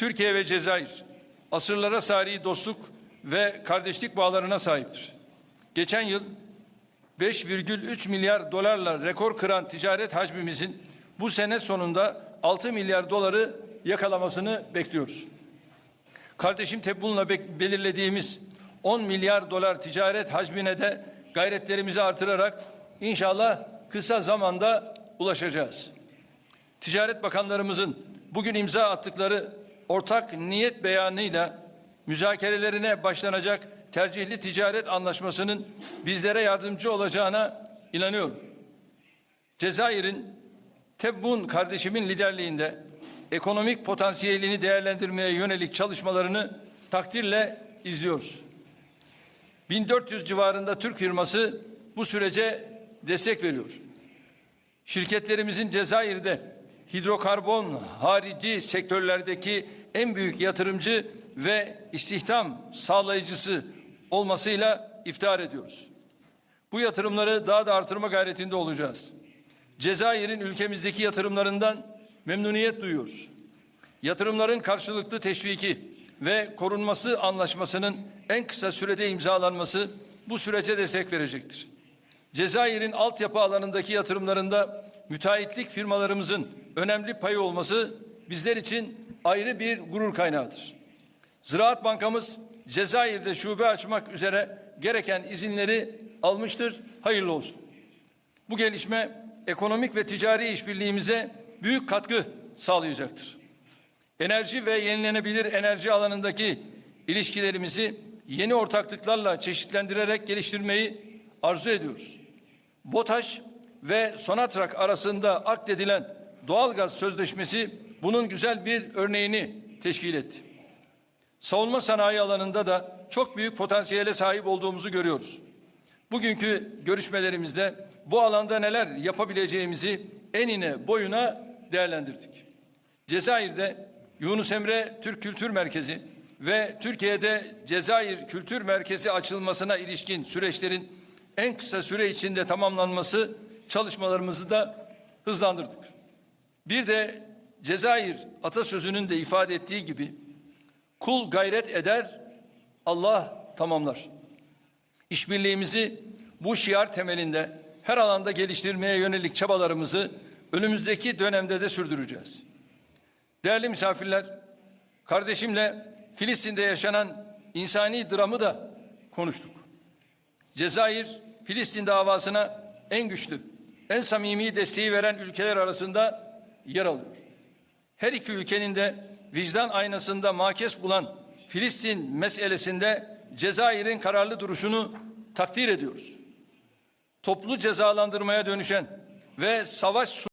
Türkiye ve Cezayir asırlara sari dostluk ve kardeşlik bağlarına sahiptir. Geçen yıl 5,3 milyar dolarla rekor kıran ticaret hacmimizin bu sene sonunda 6 milyar doları yakalamasını bekliyoruz. Kardeşim Tebun'la be- belirlediğimiz 10 milyar dolar ticaret hacmine de gayretlerimizi artırarak inşallah kısa zamanda ulaşacağız. Ticaret Bakanlarımızın bugün imza attıkları ortak niyet beyanıyla müzakerelerine başlanacak tercihli ticaret anlaşmasının bizlere yardımcı olacağına inanıyorum. Cezayir'in Tebbun kardeşimin liderliğinde ekonomik potansiyelini değerlendirmeye yönelik çalışmalarını takdirle izliyoruz. 1400 civarında Türk firması bu sürece destek veriyor. Şirketlerimizin Cezayir'de hidrokarbon harici sektörlerdeki en büyük yatırımcı ve istihdam sağlayıcısı olmasıyla iftihar ediyoruz. Bu yatırımları daha da artırma gayretinde olacağız. Cezayir'in ülkemizdeki yatırımlarından memnuniyet duyuyoruz. Yatırımların karşılıklı teşviki ve korunması anlaşmasının en kısa sürede imzalanması bu sürece destek verecektir. Cezayir'in altyapı alanındaki yatırımlarında müteahhitlik firmalarımızın önemli payı olması bizler için ayrı bir gurur kaynağıdır. Ziraat Bankamız Cezayir'de şube açmak üzere gereken izinleri almıştır. Hayırlı olsun. Bu gelişme ekonomik ve ticari işbirliğimize büyük katkı sağlayacaktır. Enerji ve yenilenebilir enerji alanındaki ilişkilerimizi yeni ortaklıklarla çeşitlendirerek geliştirmeyi arzu ediyoruz. BOTAŞ ve Sonatrak arasında akdedilen doğalgaz sözleşmesi bunun güzel bir örneğini teşkil etti. Savunma sanayi alanında da çok büyük potansiyele sahip olduğumuzu görüyoruz. Bugünkü görüşmelerimizde bu alanda neler yapabileceğimizi enine boyuna değerlendirdik. Cezayir'de Yunus Emre Türk Kültür Merkezi ve Türkiye'de Cezayir Kültür Merkezi açılmasına ilişkin süreçlerin en kısa süre içinde tamamlanması çalışmalarımızı da hızlandırdık. Bir de Cezayir atasözünün de ifade ettiği gibi kul gayret eder, Allah tamamlar. İşbirliğimizi bu şiar temelinde her alanda geliştirmeye yönelik çabalarımızı önümüzdeki dönemde de sürdüreceğiz. Değerli misafirler, kardeşimle Filistin'de yaşanan insani dramı da konuştuk. Cezayir, Filistin davasına en güçlü, en samimi desteği veren ülkeler arasında yer alıyor. Her iki ülkenin de vicdan aynasında makes bulan Filistin meselesinde Cezayir'in kararlı duruşunu takdir ediyoruz. Toplu cezalandırmaya dönüşen ve savaş